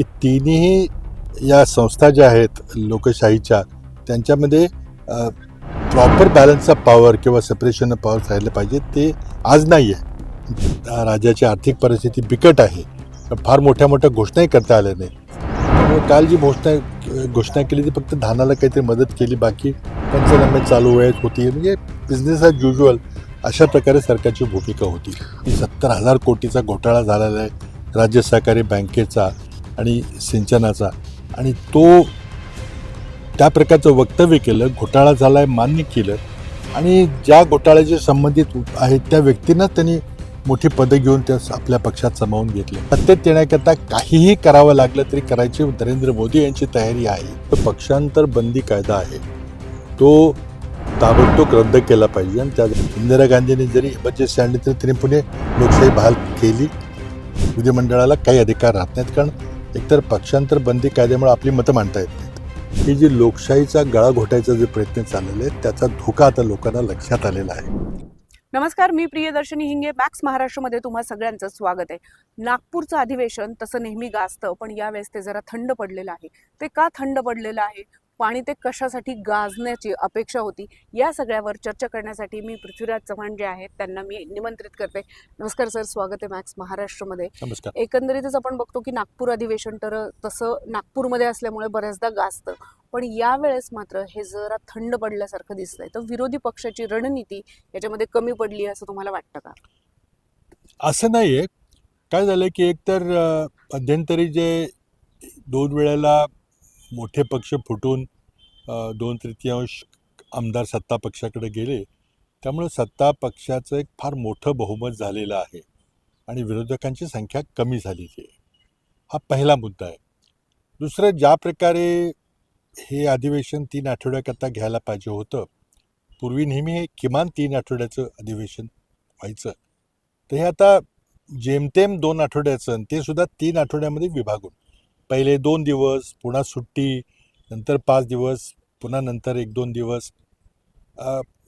की तिन्ही या संस्था ज्या आहेत लोकशाहीच्या त्यांच्यामध्ये प्रॉपर बॅलन्स ऑफ पॉवर किंवा सेपरेशन ऑफ पॉवर राहिलं पाहिजे. ते आज नाही आहे राज्याची आर्थिक परिस्थिती बिकट आहे. फार मोठ्या मोठ्या घोषणाही करता आल्या नाही त्यामुळे काल जी घोषणा घोषणा केली ती फक्त धानाला काहीतरी मदत केली बाकी पंचनामे चालू वेळेत होती. म्हणजे बिझनेस ॲज युजल अशा प्रकारे सरकारची भूमिका होती. की सत्तर हजार कोटीचा घोटाळा झालेला आहे. राज्य सहकारी बँकेचा आणि सिंचनाचा. आणि तो त्या प्रकारचं वक्तव्य केलं घोटाळा झाला आहे मान्य केलं. आणि ज्या घोटाळ्याशी संबंधित आहेत त्या व्यक्तींनाच त्यांनी मोठी पदं घेऊन त्या आपल्या पक्षात सामावून घेतले. सत्तेत येण्याकरता काहीही करावं लागलं तरी करायची नरेंद्र मोदी यांची तयारी आहे. तर पक्षांतर बंदी कायदा आहे. तो ताबडतोब रद्द केला पाहिजे आणि त्या इंदिरा गांधींनी जरी इमर्जन्सी आणली तरी तिने पुणे लोकशाही बहाल केली. विधिमंडळाला काही अधिकार राहत नाहीत. कारण एकतर पक्षांतर बंदी कायद्यामुळे आपली मतं मांडता येत नाहीत. ही जी लोकशाहीचा गळा घोटायचा जे प्रयत्न चाललेले आहेत त्याचा धोका आता लोकांना लक्षात आलेला आहे. नमस्कार मी प्रियदर्शनी हिंगे मॅक्स महाराष्ट्रमध्ये तुम्हा सगळ्यांचं स्वागत आहे. नागपूरचं अधिवेशन तसं नेहमी गाजतं पण यावेळेस ते जरा थंड पडलेलं आहे. ते का थंड पडलेलं आहे? पाणी ते कशासाठी गाजण्याची अपेक्षा होती या सगळ्यावर चर्चा करण्यासाठी मी पृथ्वीराज चव्हाण जे आहेत त्यांना मी निमंत्रित करते. नमस्कार सर स्वागत आहे मॅक्स महाराष्ट्रमध्ये. नमस्कार. एकंदरीतच आपण बघतो की नागपूर अधिवेशन तर तसं नागपूरमध्ये असल्यामुळे बऱ्याचदा गाजतं. पण यावेळेस मात्र हे जरा थंड पडल्यासारखं दिसतंय. तर विरोधी पक्षाची रणनीती याच्यामध्ये कमी पडली असं तुम्हाला वाटतं का? असं नाही आहे काय झालं की एकतर मध्यंतरी जे दोन वेळेला मोठे पक्ष फुटून दोन तृतीयांश आमदार सत्ता पक्षाकडे गेले. त्यामुळे सत्ता पक्षाचं एक फार मोठं बहुमत झालेलं आहे आणि विरोधकांची संख्या कमी झालेली आहे. हा पहिला मुद्दा आहे. दुसरं ज्या प्रकारे हे अधिवेशन तीन आठवड्याकरता घ्यायला पाहिजे होतं पूर्वी नेहमी हे किमान तीन आठवड्याचं अधिवेशन व्हायचं. तर हे आता जेमतेम दोन आठवड्याचं आणि ते सुद्धा तीन आठवड्यामध्ये विभागून. पहिले दोन दिवस पुन्हा सुट्टी नंतर पाच दिवस पुन्हा नंतर एक दोन दिवस.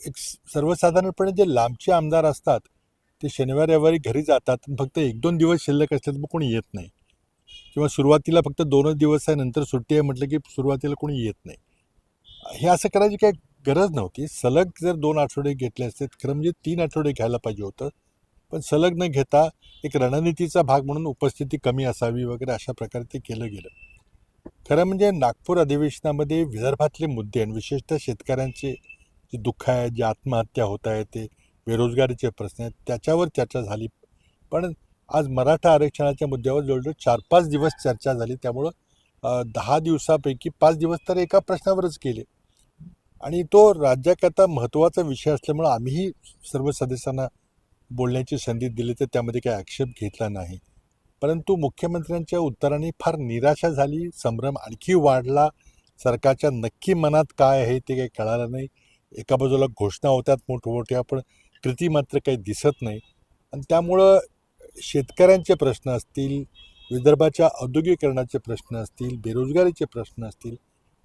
एक सर्वसाधारणपणे जे लांबचे आमदार असतात ते शनिवार रविवारी घरी जातात फक्त एक दोन दिवस शिल्लक असतात मग कोणी येत नाही. किंवा सुरुवातीला फक्त दोनच दिवस आहे नंतर सुट्टी आहे म्हटलं की सुरुवातीला कोणी येत नाही. हे असं करायची काही गरज नव्हती. सलग जर दोन आठवडे घेतले असते खरं म्हणजे तीन आठवडे घ्यायला पाहिजे होतं. पण सलग न घेता एक रणनीतीचा भाग म्हणून उपस्थिती कमी असावी वगैरे अशा प्रकारे ते केलं गेलं. खरं म्हणजे नागपूर अधिवेशनामध्ये विदर्भातले मुद्दे आणि विशेषतः शेतकऱ्यांचे जे दुःख आहे जे आत्महत्या होत आहे ते बेरोजगारीचे प्रश्न आहेत त्याच्यावर चर्चा झाली. पण आज मराठा आरक्षणाच्या मुद्द्यावर जवळजवळ चार पाच दिवस चर्चा झाली. त्यामुळं दहा दिवसापैकी पाच दिवस तर एका प्रश्नावरच गेले आणि तो राज्याकरता महत्त्वाचा विषय असल्यामुळं आम्हीही सर्व सदस्यांना बोलण्याची संधी दिली तर त्यामध्ये काही आक्षेप घेतला नाही. परंतु मुख्यमंत्र्यांच्या उत्तराने फार निराशा झाली. संभ्रम आणखी वाढला. सरकारच्या नक्की मनात काय आहे ते काही कळालं नाही. एका बाजूला घोषणा होत्यात मोठमोठ्या पण कृती मात्र काही दिसत नाही. आणि त्यामुळं शेतकऱ्यांचे प्रश्न असतील विदर्भाच्या औद्योगिकरणाचे प्रश्न असतील बेरोजगारीचे प्रश्न असतील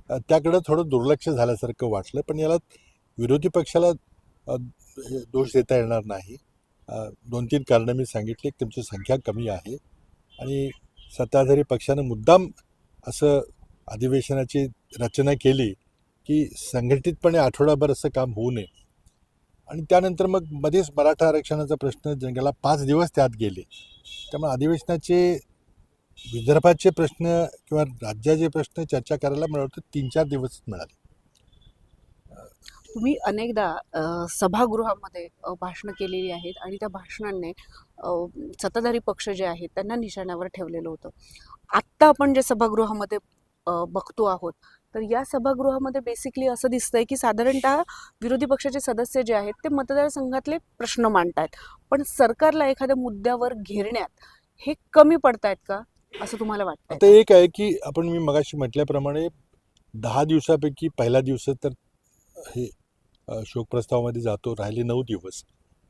त्याकडं थोडं दुर्लक्ष झाल्यासारखं वाटलं. पण याला विरोधी पक्षाला हे दोष देता येणार नाही. दोन तीन कारणं मी सांगितली. तुमची संख्या कमी आहे. आणि सत्ताधारी पक्षानं मुद्दाम असं अधिवेशनाची रचना केली की संघटितपणे आठवडाभर असं काम होऊ नये. आणि त्यानंतर मग मध्येच मराठा आरक्षणाचा प्रश्न जंगला पाच दिवस त्यात गेले. त्यामुळे अधिवेशनाचे विदर्भाचे प्रश्न किंवा राज्याचे प्रश्न चर्चा करायला मला वाटतं तीन चार दिवस मिळाले. तुम्ही अनेकदा सभागृहामध्ये भाषणं केलेली आहेत आणि त्या भाषणांनी सत्ताधारी पक्ष जे आहेत त्यांना निशाण्यावर ठेवलेलं होतं. आत्ता आपण जे सभागृहामध्ये बघतो आहोत तर या सभागृहामध्ये बेसिकली असं दिसतंय की साधारणतः विरोधी पक्षाचे सदस्य जे आहेत ते मतदारसंघातले प्रश्न मांडतायत. पण सरकारला एखाद्या मुद्द्यावर घेरण्यात हे कमी पडतायत का? असं तुम्हाला वाटतंय आता एक आहे की आपण मी मगाशी म्हटल्याप्रमाणे दहा दिवसापैकी पहिला दिवस तर हे शोकप्रस्तावामध्ये जातो राहिले नऊ दिवस.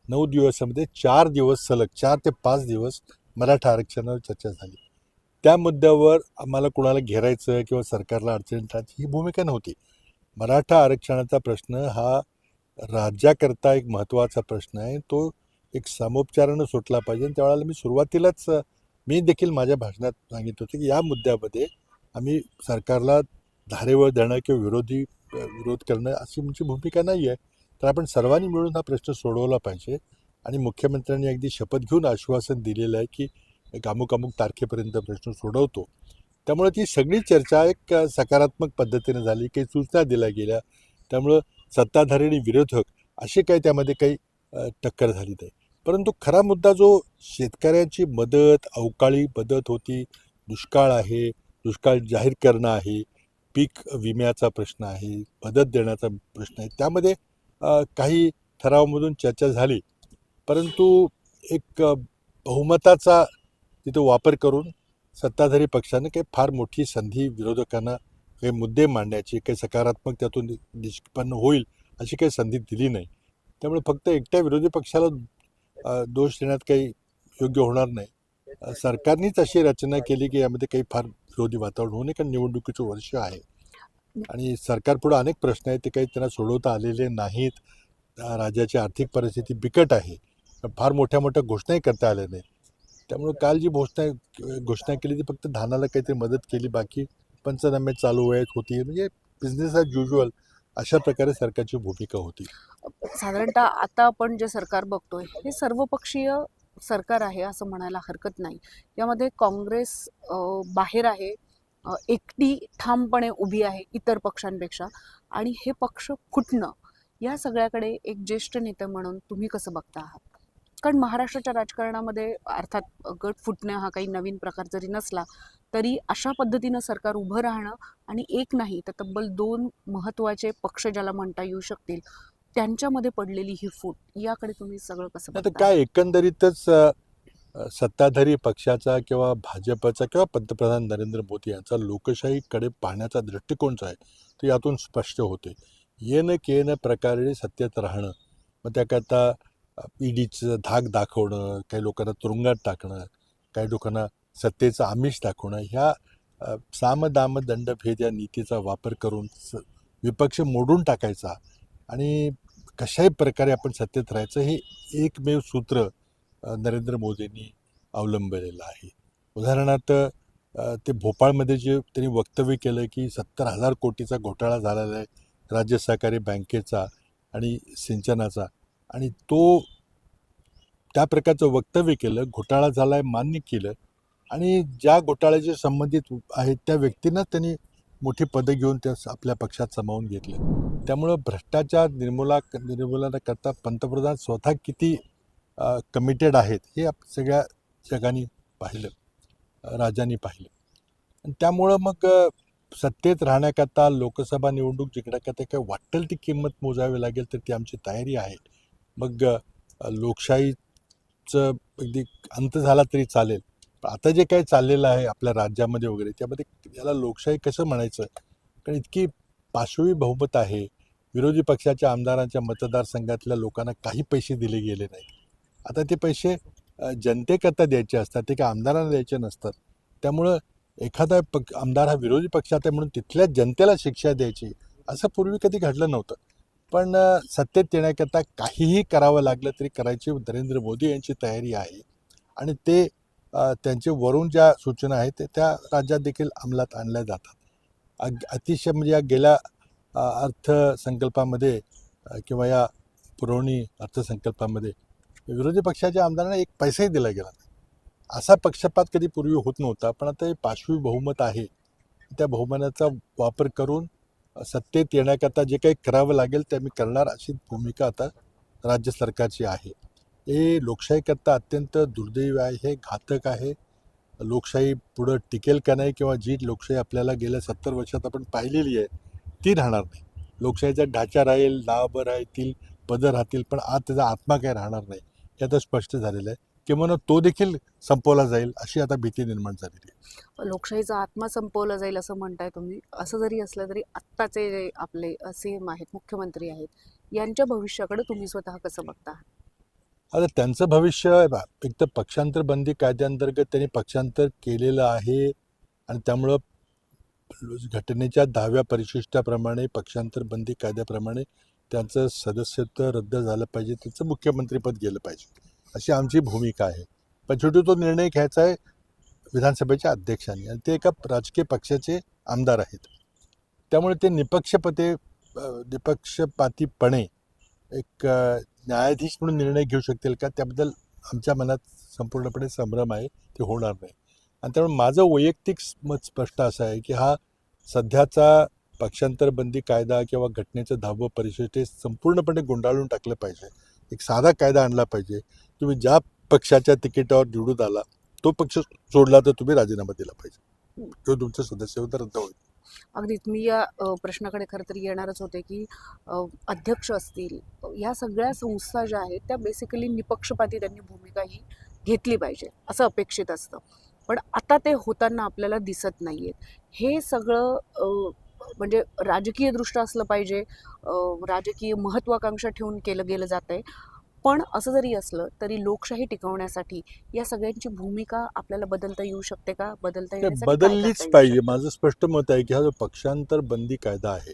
नऊ दिवसामध्ये चार दिवस सलग चार ते पाच दिवस मराठा आरक्षणावर चर्चा झाली. त्या मुद्द्यावर आम्हाला कुणाला घेरायचं किंवा सरकारला अडचण टाळायची ही भूमिका नव्हती. मराठा आरक्षणाचा प्रश्न हा राज्याकरता एक महत्त्वाचा प्रश्न आहे. तो एक सामोपचारानं सुटला पाहिजे आणि त्यावेळेला मी सुरुवातीलाच मी देखील माझ्या भाषणात सांगितलं होतं की या मुद्द्यामध्ये आम्ही सरकारला धारेवर देणं किंवा विरोधी विरोध करणं अशी आमची भूमिका नाही आहे. तर आपण सर्वांनी मिळून हा प्रश्न सोडवला पाहिजे. आणि मुख्यमंत्र्यांनी अगदी शपथ घेऊन आश्वासन दिलेलं आहे की एक अमुक अमुक तारखेपर्यंत प्रश्न सोडवतो. त्यामुळे ती सगळी चर्चा एक सकारात्मक पद्धतीने झाली. काही सूचना दिल्या गेल्या. त्यामुळं सत्ताधारी आणि विरोधक असे काही त्यामध्ये काही टक्कर झाली नाही. परंतु खरा मुद्दा जो शेतकऱ्यांची मदत अवकाळी मदत होती दुष्काळ आहे दुष्काळ जाहीर करणं आहे पीक विम्याचा प्रश्न आहे मदत देण्याचा प्रश्न आहे. त्यामध्ये काही ठरावामधून चर्चा झाली. परंतु एक बहुमताचा तिथं वापर करून सत्ताधारी पक्षाने काही फार मोठी संधी विरोधकांना काही मुद्दे मांडण्याची काही सकारात्मक त्यातून निष्पन्न होईल अशी काही संधी दिली नाही. त्यामुळे फक्त एकट्या विरोधी पक्षाला दोष देण्यात काही योग्य होणार नाही. सरकारनेच सरकारनीच अशी रचना केली की यामध्ये काही फार विरोधी वातावरण होऊ नये कारण निवडणुकीचं वर्ष आहे. आणि सरकारपुढे अनेक प्रश्न आहेत ते काही त्यांना सोडवता आलेले नाहीत. राज्याची आर्थिक परिस्थिती बिकट आहे. फार मोठ्या मोठ्या घोषणाही करता आल्या नाहीत. त्यामुळे काल जी घोषणा घोषणा केली ती फक्त धानाला काहीतरी मदत केली बाकी पंचनामे चालू आहेत होती. म्हणजे बिझनेस ॲज युजल अशा प्रकारे सरकारची भूमिका होती. साधारणतः आता आपण जे सरकार बघतोय हे सर्वपक्षीय सरकार आहे असं म्हणायला हरकत नाही. यामध्ये काँग्रेस बाहेर आहे एकटी ठामपणे उभी आहे इतर पक्षांपेक्षा आणि हे पक्ष फुटणं या सगळ्याकडे एक ज्येष्ठ नेते म्हणून तुम्ही कसं बघता आहात? कारण महाराष्ट्राच्या राजकारणामध्ये अर्थात गट फुटणं हा काही नवीन प्रकार जरी नसला तरी अशा पद्धतीनं सरकार उभं राहणं आणि एक नाही तर तब्बल दोन महत्त्वाचे पक्ष ज्याला म्हणता येऊ शकतील त्यांच्यामध्ये पडलेली ही फूट याकडे तुम्ही सगळं कसं आता? काय एकंदरीतच सत्ताधारी पक्षाचा किंवा भाजपचा किंवा पंतप्रधान नरेंद्र मोदी यांचा लोकशाहीकडे पाहण्याचा दृष्टिकोन जो आहे तो यातून स्पष्ट होते येणं केनं प्रकारे सत्तेत राहणं मग त्याकरता ईडीचं धाक दाखवणं काही लोकांना तुरुंगात टाकणं काही लोकांना सत्तेचं आमिष दाखवणं ह्या अ, साम दाम दंडभेद या नीतीचा वापर करून स विपक्ष मोडून टाकायचा आणि कशाही प्रकारे आपण सत्तेत राहायचं हे एकमेव सूत्र नरेंद्र मोदींनी अवलंबलेलं आहे. उदाहरणार्थ ते भोपाळमध्ये जे त्यांनी वक्तव्य केलं की सत्तर हजार कोटीचा घोटाळा झालेला आहे राज्य सहकारी बँकेचा आणि सिंचनाचा आणि तो त्या प्रकारचं वक्तव्य केलं घोटाळा झाला आहे मान्य केलं आणि ज्या घोटाळ्याशी संबंधित आहेत त्या व्यक्तींना त्यांनी मोठी पदं घेऊन त्या आपल्या पक्षात सामावून घेतलं. त्यामुळं भ्रष्टाचार निर्मूला निर्मूलनाकरता पंतप्रधान स्वतः किती कमिटेड आहेत हे आप सगळ्या जगाने पाहिलं राजांनी पाहिलं. आणि त्यामुळं मग सत्तेत राहण्याकरता लोकसभा निवडणूक जिंकण्याकरता काय वाटेल ती किंमत मोजावी लागेल तर ती आमची तयारी आहे. मग लोकशाहीचं अगदी अंत झाला तरी चालेल. आता जे काही चाललेलं आहे आपल्या राज्यामध्ये वगैरे त्यामध्ये याला लोकशाही कसं म्हणायचं? कारण इतकी पाशवी बहुमत आहे. विरोधी पक्षाच्या आमदारांच्या मतदारसंघातल्या लोकांना काही पैसे दिले गेले नाही आता ते पैसे जनतेकरता द्यायचे असतात ते काय आमदारांना द्यायचे नसतात. त्यामुळं एखादा पक्ष आमदार हा विरोधी पक्षात आहे म्हणून तिथल्या जनतेला शिक्षा द्यायची असं पूर्वी कधी घडलं नव्हतं. पण सत्तेत येण्याकरता काहीही करावं लागलं तरी करायची नरेंद्र मोदी यांची तयारी आहे. आणि ते त्यांचे वरून ज्या सूचना आहेत त्या राज्यात देखील अंमलात आणल्या जातात. अतिशय म्हणजे या गेल्या अर्थसंकल्पामध्ये किंवा या पुरवणी अर्थसंकल्पामध्ये विरोधी पक्षाच्या आमदारांना एक पैसाही दिला गेला नाही. असा पक्षपात कधी पूर्वी होत नव्हता पण आता हे पाशवी बहुमत आहे. त्या बहुमताचा वापर करून सत्तेत येण्याकरता जे काही करावं लागेल ते आम्ही करणार अशी भूमिका आता राज्य सरकारची आहे. हे लोकशाहीकरता अत्यंत दुर्दैव आहे हे घातक आहे. लोकशाही पुढं टिकेल का नाही किंवा जी लोकशाही आपल्याला गेल्या सत्तर वर्षात आपण पाहिलेली आहे ती राहणार नाही. लोकशाहीचा ढाचा राहील नावं राहतील पदं राहतील पण आज त्याचा आत्मा काय राहणार नाही हे आता स्पष्ट झालेलं आहे. किंवा तो देखील संपवला जाईल अशी आता भीती निर्माण झालेली आहे. लोकशाहीचा आत्मा संपवला जाईल असं म्हणताय तुम्ही असं जरी असलं तरी आत्ताचे जे आपले सी एम आहेत मुख्यमंत्री आहेत यांच्या भविष्याकडे तुम्ही स्वतः कसं बघता? आता त्यांचं भविष्य बा एक तर पक्षांतर बंदी कायद्याअंतर्गत त्यांनी पक्षांतर केलेलं आहे आणि त्यामुळं घटनेच्या दहाव्या परिशिष्टाप्रमाणे पक्षांतर बंदी कायद्याप्रमाणे त्यांचं सदस्यत्व रद्द झालं पाहिजे त्यांचं मुख्यमंत्रीपद गेलं पाहिजे. अशी आमची भूमिका आहे. पण शेवटी तो निर्णय घ्यायचा आहे विधानसभेच्या अध्यक्षांनी आणि ते एका राजकीय पक्षाचे आमदार आहेत. त्यामुळे ते निपक्षपते निपक्षपातीपणे एक न्यायाधीश म्हणून निर्णय घेऊ शकतील का? त्याबद्दल आमच्या मनात संपूर्णपणे संभ्रम आहे. ते होणार नाही. आणि त्यामुळे माझं वैयक्तिक मत स्पष्ट असं आहे की हा सध्याचा पक्षांतरबंदी कायदा किंवा घटनेचं दहावं परिषद हे संपूर्णपणे गुंडाळून टाकलं पाहिजे. एक साधा कायदा आणला पाहिजे. तुम्ही ज्या पक्षाच्या तिकिटावर निवडून आला तो पक्ष सोडला तर तुम्ही राजीनामा दिला पाहिजे. किंवा तुमचं सदस्य होतं रद्द होईल. अगदीच मी या प्रश्नाकडे खरं तर येणारच होते की अध्यक्ष असतील या सगळ्या संस्था ज्या आहेत त्या बेसिकली निपक्षपाती त्यांनी भूमिका ही घेतली पाहिजे असं अपेक्षित असतं. पण आता ते होताना आपल्याला दिसत नाही आहेत हे सगळं म्हणजे राजकीयदृष्ट्या असलं पाहिजे राजकीय महत्त्वाकांक्षा ठेवून केलं गेलं जात आहे पण असं जरी असलं तरी लोकशाही टिकवण्यासाठी या सगळ्यांची भूमिका आपल्याला बदलता येऊ शकते का बदलता करता बदललीच येऊ पाहिजे? माझं स्पष्ट मत आहे की हा जो पक्षांतर बंदी कायदा आहे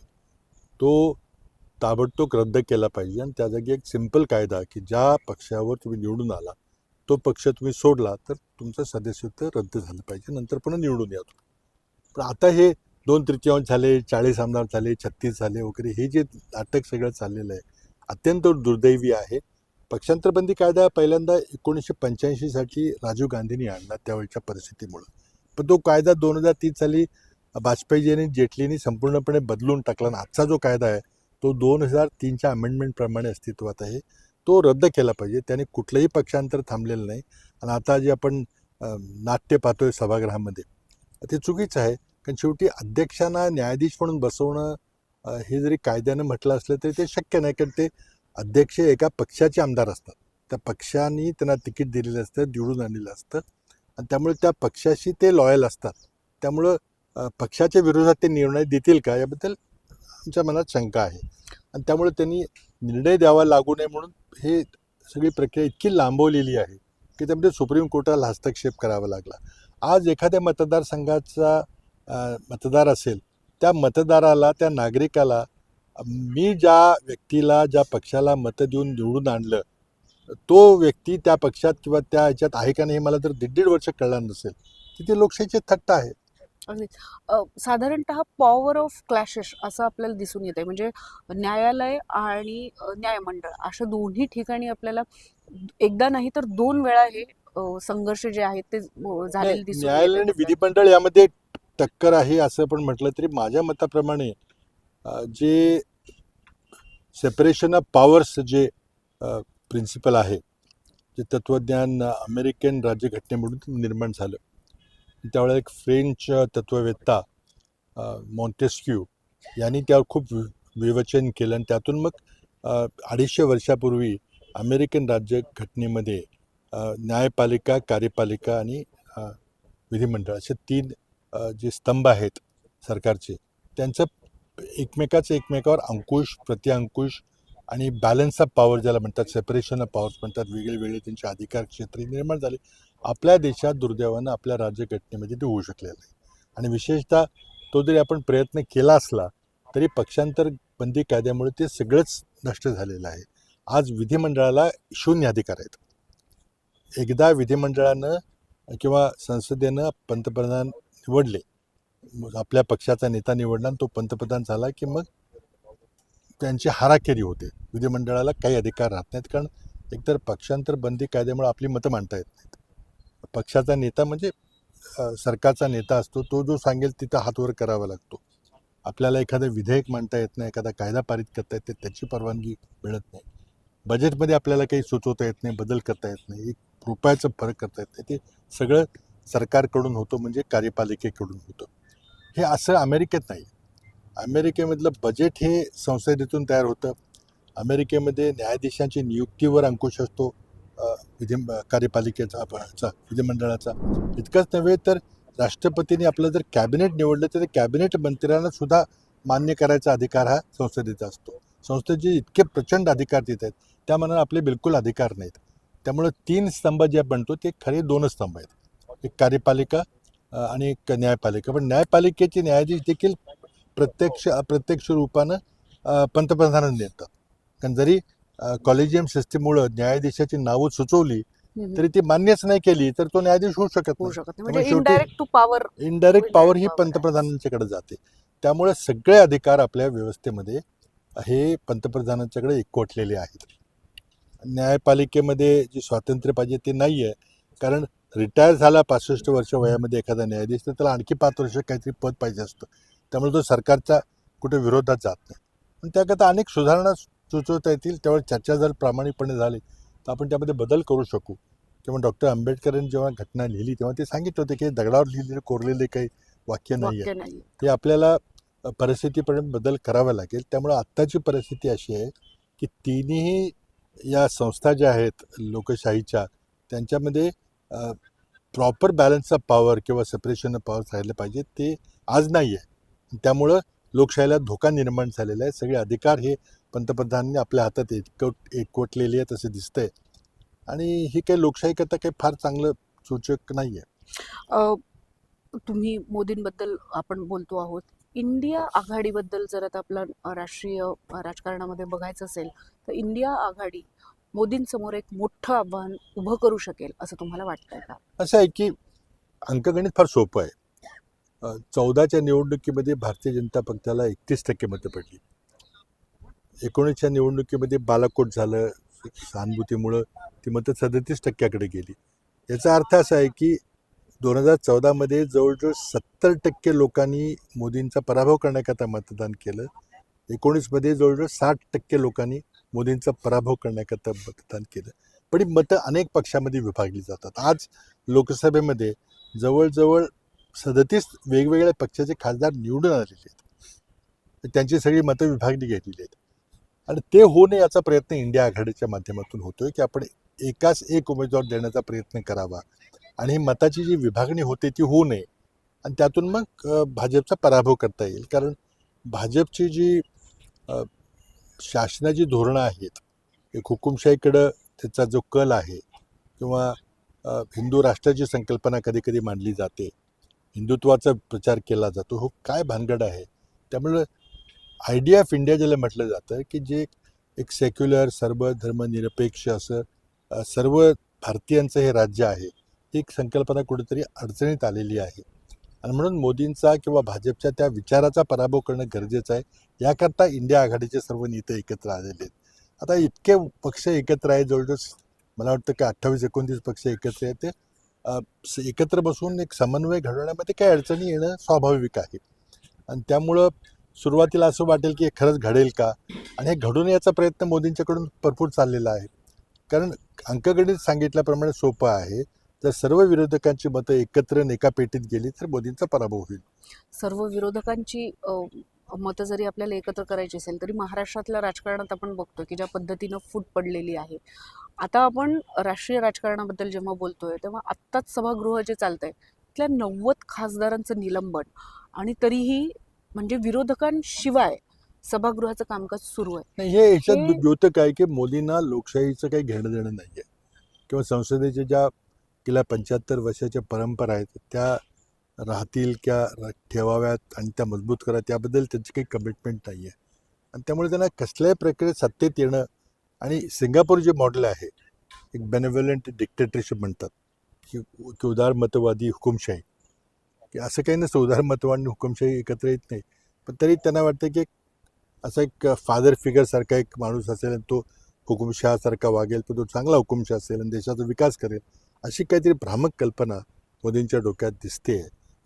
तो ताबडतोब रद्द केला पाहिजे आणि त्या जागी एक सिंपल कायदा की ज्या पक्षावर तुम्ही निवडून आला तो पक्ष तुम्ही सोडला तर तुमचं सदस्यत्व रद्द झालं पाहिजे नंतर पुन्हा निवडून या. पण आता हे दोन तृतीयांश झाले चाळीस आमदार झाले छत्तीस झाले वगैरे हे जे नाटक सगळं चाललेलं आहे अत्यंत दुर्दैवी आहे पक्षांतरबंदी कायदा पहिल्यांदा एकोणीसशे पंच्याऐंशीसाठी राजीव गांधींनी आणला त्यावेळच्या परिस्थितीमुळं. पण तो कायदा दोन हजार तीन साली वाजपेयीजी जेटलींनी जेटलीनी संपूर्णपणे बदलून टाकला आणि आजचा जो कायदा आहे तो दोन हजार तीनच्या अमेंडमेंटप्रमाणे अस्तित्वात आहे. तो रद्द केला पाहिजे. त्याने कुठलंही पक्षांतर थांबलेलं नाही. आणि आता जे आपण नाट्य पाहतोय सभागृहामध्ये ते चुकीचं आहे. कारण शेवटी अध्यक्षांना न्यायाधीश म्हणून बसवणं हे जरी कायद्यानं म्हटलं असलं तरी ते शक्य नाही. कारण ते अध्यक्ष एका पक्षाचे आमदार असतात. त्या पक्षाने त्यांना तिकीट दिलेलं असतं निवडून आणलेलं असतं. आणि त्यामुळे त्या पक्षाशी ते लॉयल असतात. त्यामुळं पक्षाच्या विरोधात ते निर्णय देतील का याबद्दल आमच्या मनात शंका आहे. आणि त्यामुळे त्यांनी निर्णय द्यावा लागू नये म्हणून हे सगळी प्रक्रिया इतकी लांबवलेली आहे की त्यामध्ये सुप्रीम कोर्टाला हस्तक्षेप करावा लागला. आज एखाद्या मतदारसंघाचा मतदार असेल त्या मतदाराला त्या नागरिकाला मी ज्या व्यक्तीला ज्या पक्षाला मतं देऊन निवडून आणलं तो व्यक्ती त्या पक्षात किंवा त्या ह्याच्यात आहे का नाही मला जर दीड दीड वर्ष कळणार नसेल. तिथे लोकशाहीचे थट्टा आहे साधारणतः पॉवर ऑफ क्लॅशेस असं आपल्याला दिसून येत आहे म्हणजे न्यायालय आणि न्यायमंडळ अशा दोन्ही ठिकाणी आपल्याला एकदा नाही तर दोन वेळा हे संघर्ष जे आहेत ते झालेले दिसून न्यायालय आणि. विधिमंडळ यामध्ये टक्कर आहे असं पण म्हटलं तरी माझ्या मताप्रमाणे जे सेपरेशन ऑफ पॉवर्स जे प्रिन्सिपल आहे जे तत्त्वज्ञान अमेरिकन राज्यघटनेमधून निर्माण झालं. त्यावेळेला एक फ्रेंच तत्त्ववेत्ता मॉन्टेस्क्यू यांनी त्यावर खूप वि- विवेचन केलं आणि त्यातून मग अडीचशे वर्षापूर्वी अमेरिकन राज्यघटनेमध्ये न्यायपालिका कार्यपालिका आणि विधिमंडळ असे तीन जे स्तंभ आहेत सरकारचे त्यांचं एकमेकाचं एकमेकावर अंकुश प्रतिअंकुश आणि बॅलन्स ऑफ पॉवर ज्याला म्हणतात सेपरेशन ऑफ पॉवर्स म्हणतात वेगळे वेगळे त्यांचे अधिकार क्षेत्र निर्माण झाले. आपल्या देशात दुर्दैवानं आपल्या राज्यघटनेमध्ये ते होऊ शकलेलं नाही. आणि विशेषतः तो जरी आपण प्रयत्न केला असला तरी पक्षांतर बंदी कायद्यामुळे ते सगळंच नष्ट झालेलं आहे. आज विधिमंडळाला शून्य अधिकार आहेत. एकदा विधिमंडळानं किंवा संसदेनं पंतप्रधान निवडले मग आपल्या पक्षाचा नेता निवडला आणि तो पंतप्रधान झाला की मग त्यांची हाराखेरी होते. विधिमंडळाला काही अधिकार राहत नाहीत. कारण एकतर पक्षांतर बंदी कायद्यामुळे आपली मतं मांडता येत नाहीत. पक्षाचा नेता म्हणजे सरकारचा नेता असतो. तो जो सांगेल तिथं हातवर करावा लागतो. आपल्याला एखादं विधेयक मांडता येत नाही एखादा कायदा पारित करता येत नाही त्याची परवानगी मिळत नाही. बजेटमध्ये आपल्याला काही सुचवता येत नाही बदल करता येत नाही एक रुपयाचं फरक करता येत नाही. ते सगळं सरकारकडून होतं म्हणजे कार्यपालिकेकडून होतं. हे असं अमेरिकेत नाही. अमेरिकेमधलं बजेट हे संसदेतून तयार होतं. अमेरिकेमध्ये न्यायाधीशांची नियुक्तीवर अंकुश असतो विधी कार्यपालिकेचा विधिमंडळाचा. इतकंच नव्हे तर राष्ट्रपतींनी आपलं जर कॅबिनेट निवडलं तर कॅबिनेट मंत्र्यांना सुद्धा मान्य करायचा अधिकार हा संसदेचा असतो. संस्थेचे इतके प्रचंड अधिकार देत आहेत त्या मनानं आपले बिलकुल अधिकार नाहीत. त्यामुळं तीन स्तंभ जे बनतो ते खरे दोनच स्तंभ आहेत. एक कार्यपालिका आणि एक न्यायपालिका. पण न्यायपालिकेचे न्यायाधीश देखील प्रत्यक्ष अप्रत्यक्ष रूपानं पंतप्रधानांना नेतात. कारण जरी कॉलेजियम सिस्टीममुळं न्यायाधीशाची नावं सुचवली. तरी ती मान्यच नाही केली तर तो न्यायाधीश होऊ शकत नाही. त्यामुळे म्हणजे शेवटी- indirect to power indirect power ही. पंतप्रधानांच्याकडे जाते. त्यामुळे सगळे अधिकार आपल्या व्यवस्थेमध्ये हे पंतप्रधानांच्याकडे एकवटलेले आहेत. न्यायपालिकेमध्ये जे स्वातंत्र्य पाहिजे ते नाही आहे कारण रिटायर झाला पासष्ट वर्ष वयामध्ये एखादा न्यायाधीश तर त्याला आणखी पाच वर्ष काहीतरी पद पाहिजे असतं. त्यामुळे तो सरकारच्या कुठे विरोधात जात नाही. पण त्याकरता अनेक सुधारणा सुचवता येतील. त्यावेळी चर्चा जर प्रामाणिकपणे झाली तर आपण त्यामध्ये बदल करू शकू. किंवा डॉक्टर आंबेडकरांनी जेव्हा घटना लिहिली तेव्हा ते सांगितलं होते की दगडावर लिहिलेले कोरलेले काही वाक्य नाही आहे. ते आपल्याला परिस्थितीपर्यंत बदल करावा लागेल. त्यामुळे आत्ताची परिस्थिती अशी आहे की तिन्ही या संस्था ज्या आहेत लोकशाहीच्या त्यांच्यामध्ये प्रॉपर बॅलन्स ऑफ पॉवर किंवा सेपरेशन ऑफ पॉवर राहिले पाहिजे ते आज नाही आहे त्यामुळं लोकशाहीला धोका निर्माण झालेला आहे. सगळे अधिकार हे पंतप्रधानांनी आपल्या हातात एकवट एकवटलेले आहेत असं दिसतंय. आणि ही काही लोकशाहीकरता काही फार चांगलं सूचक नाही आहे तुम्ही मोदींबद्दल आपण बोलतो आहोत. इंडिया आघाडीबद्दल जर आता आपलं राष्ट्रीय राजकारणामध्ये बघायचं असेल तर इंडिया आघाडी मोदींसमोर एक मोठं आव्हान उभं करू शकेल असं तुम्हाला वाटतंय का? असं आहे की अंकगणित फार सोपं आहे. चौदाच्या निवडणुकीमध्ये भारतीय जनता पक्षाला एकतीस टक्के मतं पडली. एकोणीसच्या निवडणुकीमध्ये बालाकोट झालं सहानुभूतीमुळं ती मतं सदतीस टक्क्याकडे गेली. याचा अर्थ असा आहे की दोन हजार चौदामध्ये जवळजवळ सत्तर टक्के लोकांनी मोदींचा पराभव करण्याकरता मतदान केलं. एकोणीसमध्ये जवळजवळ साठ टक्के लोकांनी मोदींचा पराभव करण्याकरता मतदान केलं. पण ही मतं अनेक पक्षामध्ये विभागली जातात. आज लोकसभेमध्ये जवळजवळ सदतीस वेगवेगळ्या पक्षाचे खासदार निवडून आलेले आहेत. त्यांची सगळी मतं विभागली गेलेली आहेत. आणि ते होऊ नये याचा प्रयत्न इंडिया आघाडीच्या माध्यमातून होतोय की आपण एकाच एक उमेदवार देण्याचा प्रयत्न करावा. आणि मताची जी विभागणी होते ती होऊ नये. आणि त्यातून मग भाजपचा पराभव करता येईल. कारण भाजपची जी शासनाची धोरणं आहेत एक हुकुमशाहीकडं त्याचा जो कल आहे किंवा हिंदू राष्ट्राची संकल्पना कधी कधी मांडली जाते हिंदुत्वाचा प्रचार केला जातो हो काय भानगड आहे? त्यामुळं आयडिया ऑफ इंडिया ज्याला म्हटलं जातं की जे एक सेक्युलर सर्व धर्मनिरपेक्ष असं सर्व भारतीयांचं हे राज्य आहे ही एक संकल्पना कुठेतरी अडचणीत आलेली आहे. आणि म्हणून मोदींचा किंवा भाजपच्या त्या विचाराचा पराभव करणं गरजेचं आहे. याकरता इंडिया आघाडीचे सर्व नेते एकत्र आलेले आहेत. आता इतके पक्ष एकत्र आहे जवळजवळ मला वाटतं की अठ्ठावीस एकोणतीस पक्ष एकत्र आहेत ते. एकत्र बसून एक समन्वय घडवण्यामध्ये काही अडचणी येणं स्वाभाविक आहे. आणि त्यामुळं सुरुवातीला असं वाटेल की हे खरंच घडेल का? आणि हे घडून याचा प्रयत्न मोदींच्याकडून भरपूर चाललेला आहे. कारण अंकगणित सांगितल्याप्रमाणे सोपं आहे. जर सर्व विरोधकांची मतं एकत्र एका पेटीत गेली तर मोदींचा पराभव होईल. सर्व विरोधकांची मतं जरी आपल्याला एकत्र करायची असेल तरी महाराष्ट्रातल्या राजकारणात आपण बघतो की ज्या पद्धतीनं फूट पडलेली आहे. आता आपण राष्ट्रीय राजकारणाबद्दल जेव्हा बोलतोय तेव्हा आत्ताच सभागृह जे चालतंय तिथल्या नव्वद खासदारांचं निलंबन आणि तरीही म्हणजे विरोधकांशिवाय सभागृहाचं कामकाज सुरू आहे. नाही हे याच्यात द्योतक आहे की मोदींना लोकशाहीचं काही घेणं देणं नाही आहे किंवा संसदेच्या ज्या गेल्या पंच्याहत्तर वर्षाच्या परंपरा आहेत त्या राहतील त्या ठेवाव्यात आणि त्या मजबूत करा त्याबद्दल त्यांची काही कमिटमेंट नाही आहे आणि त्यामुळे त्यांना कसल्याही प्रकारे सत्तेत येणं आणि सिंगापूर जे मॉडेल आहे एक बेनेव्हलंट डिक्टेटरशिप म्हणतात की की उदारमतवादी हुकुमशाही. की असं काही नसतं उदारमतवादी आणि हुकुमशाही एकत्र येत नाही. पण तरी त्यांना वाटतं की असा एक फादर फिगरसारखा एक माणूस असेल आणि तो हुकुमशहासारखा वागेल पण तो चांगला हुकुमशाह असेल आणि देशाचा विकास करेल. अशी काहीतरी भ्रामक कल्पना मोदींच्या डोक्यात दिसते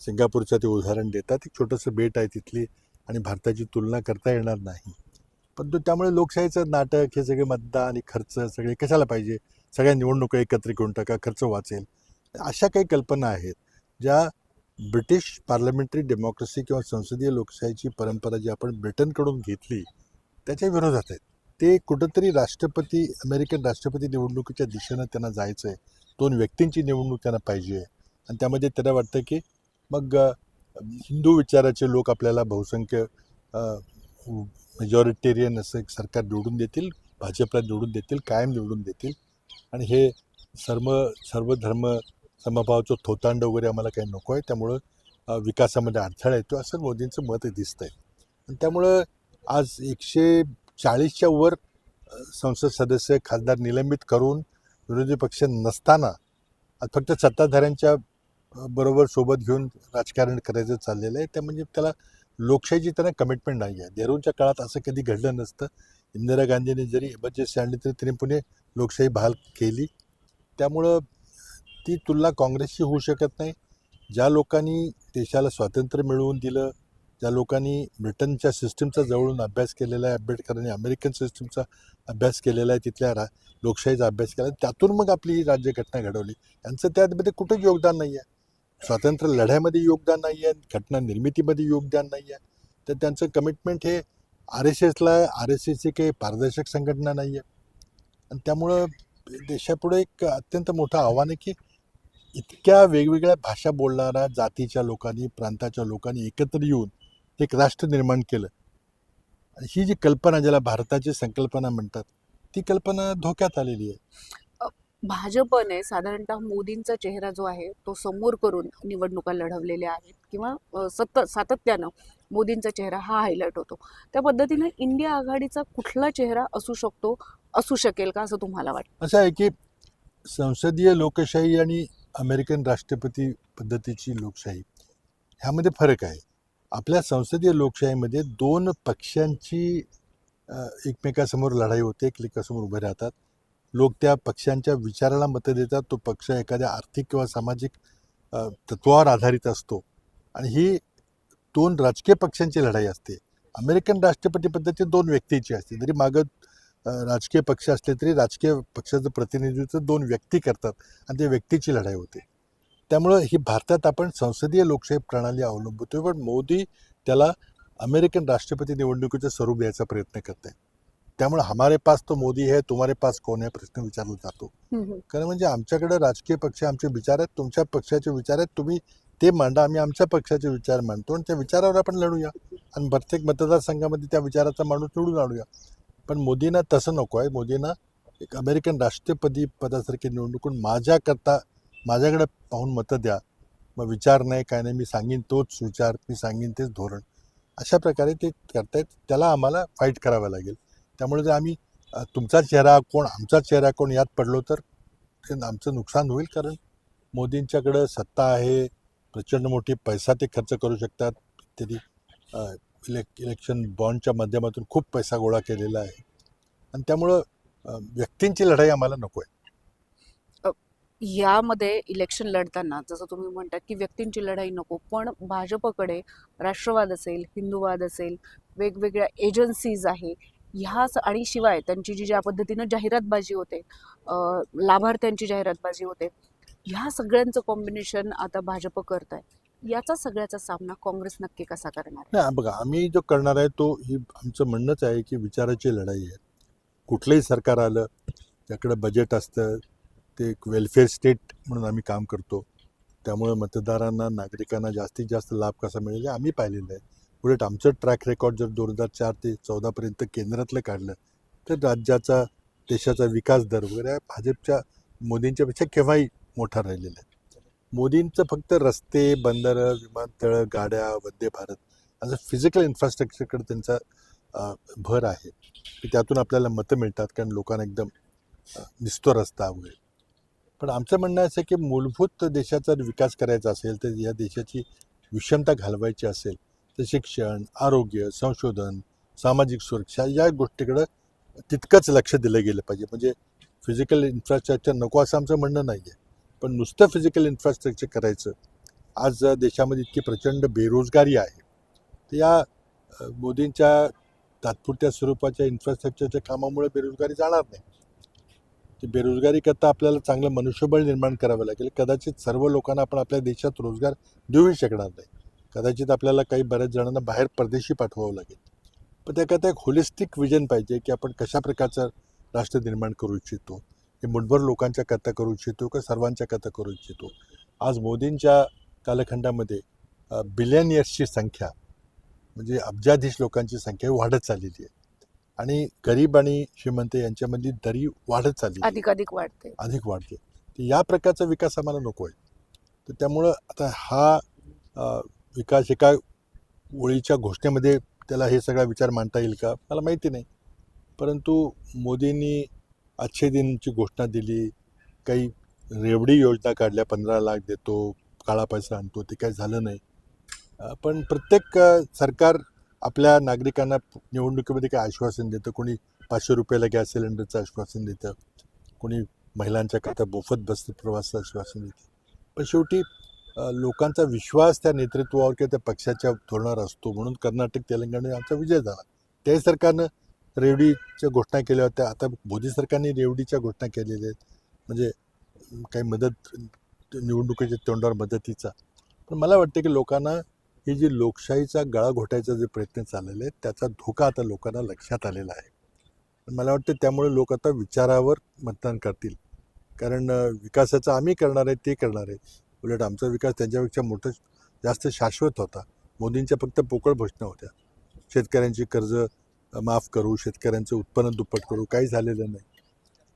सिंगापूरचं ते उदाहरण देतात एक छोटंसं बेट आहे तिथली आणि भारताची तुलना करता येणार नाही. पण तो त्यामुळे लोकशाहीचं नाटक हे सगळे मतदान आणि खर्च सगळे कशाला पाहिजे? सगळ्या निवडणुका एकत्र घेऊन टाका खर्च वाचेल. अशा काही कल्पना आहेत ज्या ब्रिटिश पार्लमेंटरी डेमोक्रेसी किंवा संसदीय लोकशाहीची परंपरा जी आपण ब्रिटनकडून घेतली त्याच्या विरोधात आहेत. ते कुठंतरी राष्ट्रपती अमेरिकन राष्ट्रपती निवडणुकीच्या दिशेनं त्यांना जायचं आहे दोन व्यक्तींची निवडणूक त्यांना पाहिजे. आणि त्यामध्ये त्यांना वाटतं की मग हिंदू विचाराचे लोक आपल्याला बहुसंख्य मेजॉरिटेरियन असं एक सरकार निवडून देतील भाजपला निवडून देतील कायम निवडून देतील. आणि हे सर्व सर्व धर्म समभावाचं थोतांड वगैरे आम्हाला काही नको आहे. त्यामुळं विकासामध्ये अडथळा येतो असं मोदींचं मत दिसतं आहे आणि त्यामुळं आज एकशे चाळीसच्या वर संसद सदस्य खासदार निलंबित करून विरोधी पक्ष नसताना फक्त सत्ताधाऱ्यांच्या बरोबर सोबत घेऊन राजकारण करायचं चाललेलं आहे. त्या म्हणजे त्याला लोकशाहीची त्यांना कमिटमेंट नाही आहे. नेहरूंच्या काळात असं कधी घडलं नसतं. इंदिरा गांधीने जरी एमर्जन्सी आणली तरी तिने पुणे लोकशाही बहाल केली. त्यामुळं ती तुलना काँग्रेसशी होऊ शकत नाही. ज्या लोकांनी देशाला स्वातंत्र्य मिळवून दिलं ज्या लोकांनी ब्रिटनच्या सिस्टीमचा जवळून अभ्यास केलेला आहे आंबेडकरांनी अमेरिकन सिस्टीमचा अभ्यास केलेला आहे तिथल्या रा लोकशाहीचा अभ्यास केला. आहे त्यातून मग आपली ही राज्यघटना घडवली. यांचं त्यामध्ये कुठंच योगदान नाही आहे स्वातंत्र्य लढ्यामध्ये योगदान नाही आहे घटना निर्मितीमध्ये योगदान नाही आहे तर त्यांचं कमिटमेंट हे आर एस एसला आर एस एसची काही पारदर्शक संघटना नाही आहे आणि त्यामुळं देशापुढे एक अत्यंत मोठं आव्हान आहे की इतक्या वेगवेगळ्या भाषा बोलणाऱ्या जातीच्या लोकांनी प्रांताच्या लोकांनी एकत्र येऊन एक राष्ट्र निर्माण केलं. ही जी कल्पना ज्याला भारताची संकल्पना म्हणतात ती कल्पना धोक्यात आलेली आहे. भाजपने साधारणतः मोदींचा चेहरा जो आहे तो समोर करून निवडणुका लढवलेल्या आहेत किंवा अ, सतत सातत्यानं मोदींचा चेहरा हा हायलाईट होतो. त्या पद्धतीने इंडिया आघाडीचा कुठला चेहरा असू शकतो असू शकेल का असं तुम्हाला वाटतं? असं आहे की संसदीय लोकशाही आणि अमेरिकन राष्ट्रपती पद्धतीची लोकशाही ह्यामध्ये फरक आहे. आपल्या संसदीय लोकशाहीमध्ये दोन पक्षांची एकमेकासमोर लढाई होते एकमेकासमोर उभे राहतात. लोक त्या पक्षांच्या विचाराला मतं देतात तो पक्ष एखाद्या आर्थिक किंवा सामाजिक तत्वावर आधारित असतो. आणि ही दोन राजकीय पक्षांची लढाई असते. अमेरिकन राष्ट्रपती पद्धती दोन व्यक्तीची असते. जरी मागं राजकीय पक्ष असले तरी राजकीय पक्षाचं प्रतिनिधित्व दोन व्यक्ती करतात आणि त्या व्यक्तीची लढाई होते. त्यामुळं ही भारतात आपण संसदीय लोकशाही प्रणाली अवलंबतोय पण मोदी त्याला अमेरिकन राष्ट्रपती निवडणुकीचं स्वरूप द्यायचा प्रयत्न करत आहे त्यामुळे हमारे पास तो मोदी है तुम्हारे पास कोण आहे प्रश्न विचारला जातो. कारण म्हणजे आमच्याकडे राजकीय पक्ष आमचे विचार आहेत तुमच्या पक्षाचे विचार आहेत तुम्ही ते मांडा आम्ही आमच्या पक्षाचे विचार मांडतो आणि त्या विचारावर आपण लढूया. आणि प्रत्येक मतदारसंघामध्ये त्या विचाराचा माणूस निवडून आणूया. पण मोदींना तसं नको आहे. मोदींना एक अमेरिकन राष्ट्रपती पदासारखी निवडणूक माझ्याकरता माझ्याकडे पाहून मतं द्या. मग विचार नाही काय नाही मी सांगेन तोच विचार मी सांगेन तेच धोरण. अशा प्रकारे ते करतायत. त्याला आम्हाला फाईट करावं लागेल. त्यामुळे जर आम्ही तुमचा चेहरा कोण आमचा चेहरा कोण यात पडलो तर ते आमचं नुकसान होईल कारण मोदींच्याकडं सत्ता आहे. प्रचंड मोठी पैसा ते खर्च करू शकतात. त्यांनी इलेक् इलेक इलेक्शन बॉन्डच्या माध्यमातून खूप पैसा गोळा केलेला आहे. आणि त्यामुळं व्यक्तींची लढाई आम्हाला नको आहे यामध्ये इलेक्शन लढताना जसं तुम्ही म्हणतात की व्यक्तींची लढाई नको पण भाजपकडे राष्ट्रवाद असेल हिंदूवाद असेल वेगवेगळ्या एजन्सीज आहे ह्या आणि शिवाय त्यांची जी ज्या पद्धतीनं जाहिरातबाजी होते लाभार्थ्यांची जाहिरातबाजी होते ह्या सगळ्यांचं कॉम्बिनेशन आता भाजप करत आहे याचा सगळ्याचा सामना काँग्रेस नक्की कसा करणार? नाही बघा आम्ही जो करणार आहे तो ही आमचं म्हणणंच आहे की विचाराची लढाई आहे. कुठलंही सरकार आलं त्याकडं बजेट असतं ते एक वेलफेअर स्टेट म्हणून आम्ही काम करतो. त्यामुळे मतदारांना नागरिकांना जास्तीत जास्त लाभ कसा मिळेल हे आम्ही पाहिलेलं आहे. उलट आमचं ट्रॅक रेकॉर्ड जर दोन हजार चार ते चौदापर्यंत केंद्रातलं काढलं तर राज्याचा देशाचा विकास दर वगैरे भाजपच्या मोदींच्यापेक्षा केव्हाही मोठा राहिलेला आहे. मोदींचं फक्त रस्ते बंदरं विमानतळं गाड्या वंदे भारत असं फिजिकल इन्फ्रास्ट्रक्चरकडे त्यांचा भर आहे. की त्यातून आपल्याला मतं मिळतात कारण लोकांना एकदम अ, दिसतो रस्ता वगैरे. पण आमचं म्हणणं असं आहे की मूलभूत देशाचा जर विकास करायचा असेल तर या देशाची विषमता घालवायची असेल तर शिक्षण आरोग्य संशोधन सामाजिक सुरक्षा या गोष्टीकडं तितकंच लक्ष दिलं गेलं पाहिजे. म्हणजे फिजिकल इन्फ्रास्ट्रक्चर नको असं आमचं म्हणणं नाही आहे पण नुसतं फिजिकल इन्फ्रास्ट्रक्चर करायचं आज देशामध्ये इतकी प्रचंड बेरोजगारी आहे तर या मोदींच्या तात्पुरत्या स्वरूपाच्या इन्फ्रास्ट्रक्चरच्या कामामुळे बेरोजगारी जाणार नाही. ती बेरोजगारी करता आपल्याला चांगलं मनुष्यबळ निर्माण करावं लागेल. कदाचित सर्व लोकांना आपण आपल्या देशात रोजगार देऊही शकणार नाही. कदाचित आपल्याला काही बऱ्याच जणांना बाहेर परदेशी पाठवावं लागेल. पण त्याकरता एक होलिस्टिक विजन पाहिजे की आपण कशा प्रकारचं राष्ट्र निर्माण करू इच्छितो. हे मुठभर लोकांच्या करता करू इच्छितो का सर्वांच्या करता करू इच्छितो? आज मोदींच्या कालखंडामध्ये बिलियनियर्सची संख्या म्हणजे अब्जाधीश लोकांची संख्या वाढत चाललेली आहे. आणि गरीब आणि श्रीमंत यांच्यामधली दरी वाढत चालली. आहे अधिकाधिक वाढते. अधिक वाढते. तर या प्रकारचा विकास आम्हाला नको आहे. तर त्यामुळं आता हा विकास एका ओळीच्या घोषणेमध्ये त्याला हे सगळा विचार मांडता येईल का? मला माहिती नाही. परंतु मोदींनी अच्छे दिनची घोषणा दिली. काही रेवडी योजना काढल्या पंधरा लाख देतो काळा पैसा आणतो ते काही झालं नाही. पण प्रत्येक सरकार आपल्या नागरिकांना निवडणुकीमध्ये काय आश्वासन देतं? कोणी पाचशे रुपयाला गॅस सिलेंडरचं आश्वासन देतं? कोणी महिलांच्या करता मोफत बसते प्रवासाचं आश्वासन देतं? पण शेवटी लोकांचा विश्वास त्या नेतृत्वावर किंवा त्या पक्षाच्या धोरणावर असतो. म्हणून कर्नाटक तेलंगणा आमचा विजय झाला. त्याही सरकारनं रेवडीच्या घोषणा केल्या होत्या. आता मोदी सरकारने रेवडीच्या घोषणा केलेल्या आहेत. म्हणजे काही मदत निवडणुकीच्या तोंडावर मदतीचा. पण मला वाटतं की लोकांना ही जी लोकशाहीचा गळा घोटायचा जे प्रयत्न चाललेले आहेत त्याचा धोका आता लोकांना लक्षात आलेला आहे. पण मला वाटतं त्यामुळे लोक आता विचारावर मतदान करतील. कारण विकासाचं आम्ही करणार आहे ते करणार आहे. उलट आमचा विकास त्यांच्यापेक्षा मोठं जास्त शाश्वत होता. मोदींच्या फक्त पोकळ घोषणा होत्या. शेतकऱ्यांची कर्ज माफ करू शेतकऱ्यांचं उत्पन्न दुप्पट करू काही झालेलं नाही.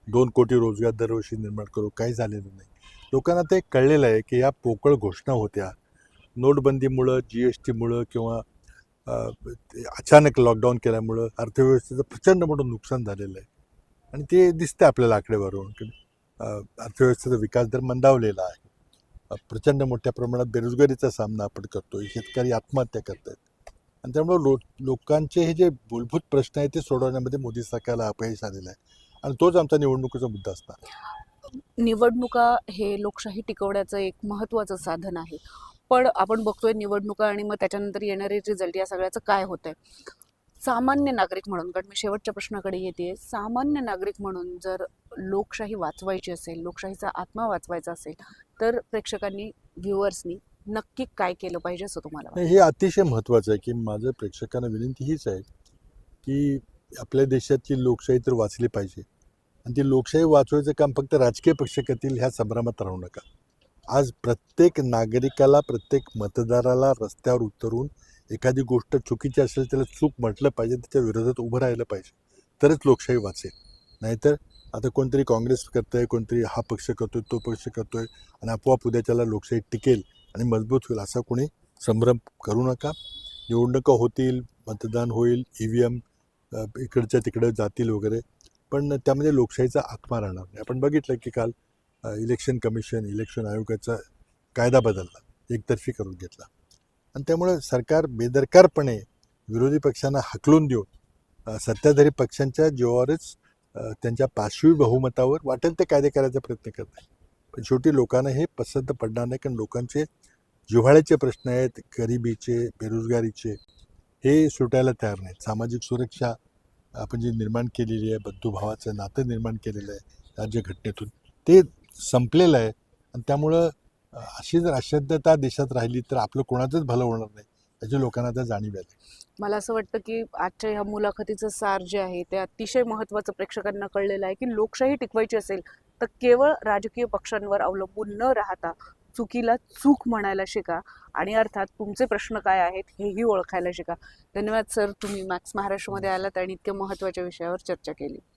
दोन कोटी रोजगार दरवर्षी निर्माण करू काही झालेलं नाही. लोकांना ते कळलेलं आहे की या पोकळ घोषणा होत्या नोटबंदीमुळं जी एस टीमुळं किंवा ते अचानक लॉकडाऊन केल्यामुळं अर्थव्यवस्थेचं प्रचंड मोठं नुकसान झालेलं आहे. आणि ते दिसतं आपल्याला आकडेवारून की अर्थव्यवस्थेचा विकास दर मंदावलेला आहे. प्रचंड मोठ्या प्रमाणात बेरोजगारीचा सामना आपण करतो शेतकरी आत्महत्या करत आहेत आणि त्यामुळं लो लोकांचे हे जे मूलभूत प्रश्न आहेत ते सोडवण्यामध्ये मोदी सरकारला अपयश आलेलं आहे. आणि तोच आमचा निवडणुकीचा मुद्दा असणार. निवडणुका हे लोकशाही टिकवण्याचं एक महत्त्वाचं साधन आहे. पण आपण बघतोय निवडणुका आणि मग त्याच्यानंतर येणारे रिझल्ट या सगळ्याचं काय होत आहे सामान्य नागरिक म्हणून कारण मी शेवटच्या प्रश्नाकडे येते सामान्य नागरिक म्हणून जर लोकशाही वाचवायची असेल लोकशाहीचा आत्मा वाचवायचा असेल तर प्रेक्षकांनी व्ह्युअर्सनी नक्की काय केलं पाहिजे असं तुम्हाला हे अतिशय महत्त्वाचं आहे की माझं प्रेक्षकांना विनंती हीच आहे की आपल्या देशातली लोकशाही तर वाचली पाहिजे. आणि ती लोकशाही वाचवायचं काम फक्त राजकीय पक्ष करतील ह्या संभ्रमात राहू नका. आज प्रत्येक नागरिकाला प्रत्येक मतदाराला रस्त्यावर उतरून एखादी गोष्ट चुकीची असेल त्याला चूक म्हटलं पाहिजे त्याच्या विरोधात उभं राहिलं पाहिजे. तरच लोकशाही वाचेल. नाहीतर आता कोणतरी काँग्रेस करतोय कोणतरी हा पक्ष करतो आहे तो पक्ष करतो आहे आणि आपोआप उद्या त्याला लोकशाही टिकेल आणि मजबूत होईल असा कोणी संभ्रम करू नका. निवडणुका होतील मतदान होईल ई व्ही एम इकडच्या तिकडं जातील वगैरे. पण त्यामध्ये लोकशाहीचा आत्मा राहणार नाही. आपण बघितलं की काल इलेक्शन कमिशन इलेक्शन आयोगाचा कायदा बदलला एकतर्फी करून घेतला. आणि त्यामुळे सरकार बेदरकारपणे विरोधी पक्षांना हकलून देऊन सत्ताधारी पक्षांच्या जीवावरच त्यांच्या पाचवी बहुमतावर वाटेल ते कायदे करायचा प्रयत्न करत आहे. पण शेवटी लोकांना हे पसंत पडणार नाही कारण लोकांचे जिव्हाळ्याचे प्रश्न आहेत गरिबीचे बेरोजगारीचे हे सुटायला तयार नाहीत. सामाजिक सुरक्षा आपण जी निर्माण केलेली आहे बंधुभावाचं नातं निर्माण केलेलं आहे राज्यघटनेतून ते संपलेलं आहे. आणि त्यामुळं अशी जर अशद्धता देशात राहिली तर आपलं कोणाचंच भलं होणार नाही याची लोकांना आता जाणीव आहे. मला असं वाटतं की आजच्या ह्या मुलाखतीचं सार जे आहे ते अतिशय महत्त्वाचं प्रेक्षकांना कळलेलं आहे की लोकशाही टिकवायची असेल तर केवळ राजकीय पक्षांवर अवलंबून न राहता चुकीला चूक म्हणायला शिका. आणि अर्थात तुमचे प्रश्न काय आहेत हेही ओळखायला शिका. धन्यवाद सर. तुम्ही मॅक्स महाराष्ट्रमध्ये आलात आणि इतक्या महत्त्वाच्या विषयावर चर्चा केली.